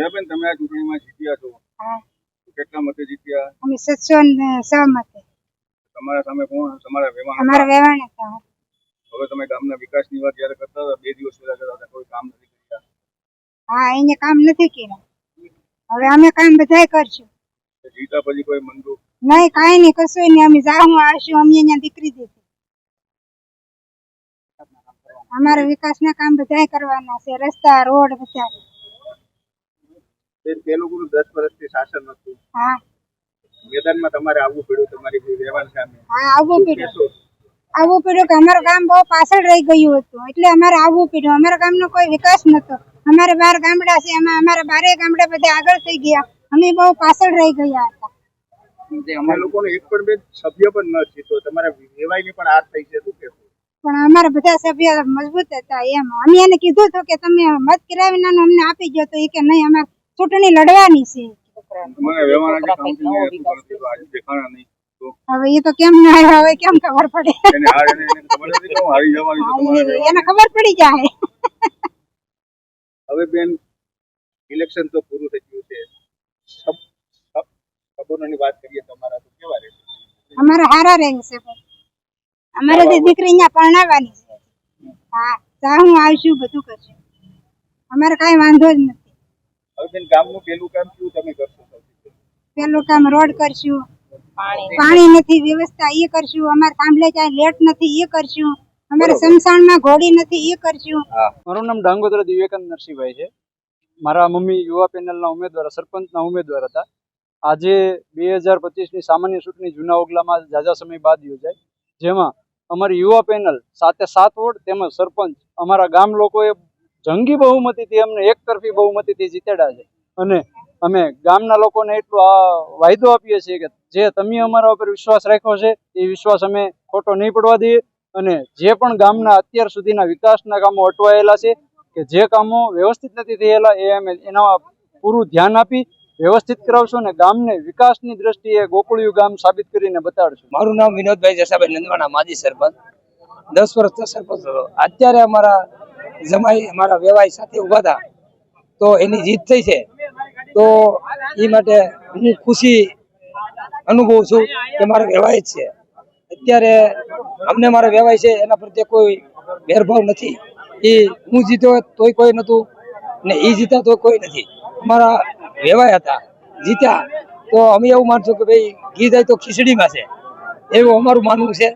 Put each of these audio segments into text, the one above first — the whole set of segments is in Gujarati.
હેરાબેન તમે આ ચૂંટણીમાં જીત્યા છો. હા. કેટલા મતે જીત્યા? અમે સત્સો ને સહમતે તમારા સામે કોણ? તમારા વેવાણ અમારા વેવાણ હતા. હવે તમે ગામના વિકાસની વાત જ્યારે કરતા હતા બે દિવસ પહેલા કરતા હતા કોઈ કામ નથી કર્યા. હા એને કામ નથી કર્યા. હવે અમે કામ બધાય કરશું. જીતા પછી કોઈ મંદુ નહીં કાંઈ નહીં કશું નહીં. અમે જાહું આવશું અમે અહીંયા દીકરી દીધી. અમારા વિકાસના કામ બધાય કરવાના છે. રસ્તા રોડ બધા તે લોકોનું દસ વર્ષથી શાસન હતું. હા. મેદાનમાં તમારે આવવું પડ્યું તમારી વેવાણ સામે હા આવવું પડ્યું. આવવું પડ્યું કે અમારું ગામ બહુ પાછળ રહી ગયું હતું એટલે અમારે આવવું પડ્યું. અમારા ગામનો કોઈ વિકાસ નતો અમારે બાર ગામડા છે એમાં અમારા બારે ગામડા બધા આગળ થઈ ગયા. અમે બહુ પાછળ રહી ગયા હતા. અમે લોકોનો એક પણ બે સભ્ય પણ ન જીતો તમારા વેવાઈની પણ હાર થઈ છે શું કહેશો? પણ અમારા બધા સભ્ય મજબૂત હતા એમ. અમે એને કીધું હતું કે તમે મત કરાવીને અમને આપી ગયો તો એ કે નહીં અમારે ચૂંટણી લડવાની છે. હવે એ તો કેમ ના આવ્યો હવે કેમ ખબર પડે? એને ખબર હું પડી જાય. હવે બેન ઇલેક્શન તો પૂરું થઈ ગયું છે. વાત કરીએ તમારા તો કેવા રહેશે? અમારે હારા અમારે તો દીકરી અહીંયા પરણાવવાની છે. હા જાહું આવશું બધું કરશું. અમારે કાંઈ વાંધો જ નથી. હવે બેન ગામનું પેલું કામ કેવું તમે કરશો પહેલું? પેલું કામ રોડ કરશું. પાણી. નથી વ્યવસ્થા એ કરશું. અમારે થાંભલે ક્યાંય લેટ નથી એ કરશું. અમારે સમસાણમાં ઘોડી નથી એ કરશું. મારું નામ ડાંગોદરા દિવ્યકાંત નરસિંહભાઈ છે. મારા મમ્મી યુવા પેનલના ઉમેદવાર સરપંચના ઉમેદવાર હતા. આજે બે હજાર પચીસની સામાન્ય ચૂંટણી જૂના ઓગલામાં ઝાઝા સમય બાદ યોજાય જેમાં અમારી યુવા પેનલ સાતે સાત વોર્ડ તેમજ સરપંચ અમારા ગામ લોકોએ જંગી બહુમતીથી અમને એકતરફી બહુમતીથી જીતેડા છે. અને અમે ગામના લોકોને એટલો આ વાયદો આપીએ છીએ કે જે તમે અમારા ઉપર વિશ્વાસ રાખ્યો છે, એ વિશ્વાસ અમે ખોટો નહીં પડવા દઈએ. અને જે પણ ગામના અત્યાર સુધીના વિકાસના કામો અટવાયેલા છે, કે જે કામો વ્યવસ્થિત નથી થયેલા, એ અમે એના પૂરું ધ્યાન આપી વ્યવસ્થિત કરાવશું અને ગામને વિકાસની દ્રષ્ટિએ ગોકુળિયું ગામ સાબિત કરીને બતાડશું. મારું નામ વિનોદભાઈ જસાભાઈ નંદવાણા, માજી સરપંચ. દસ વર્ષ સરપંચ અત્યારે અમારા જમાઈ અમારા વેવાય સાથે ઊભા હતા. તો એની જીત થઈ છે. તો એ માટે હું ખુશી અનુભવું છું કે મારો જ છે. અત્યારે અમને મારા વેવાઈ છે, એના પ્રત્યે કોઈ ભેરભાવ નથી. એ હું જીત્યો તોય કોઈ નતું ને એ જીતા તો કોઈ નથી. અમારા વેવાય હતા, જીત્યા. તો અમે એવું માનશું કે ભાઈ ઘી જાય તો ખીચડીમાં છે. એવું અમારું માનવું છે.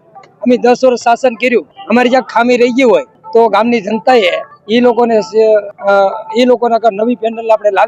અમે દસ વર્ષ શાસન કર્યું. અમારી જ્યાં ખામી રહી ગઈ હોય તો ગામની જનતાએ એ લોકોને એ લોકોના નવી પેનલ આપણે લાવી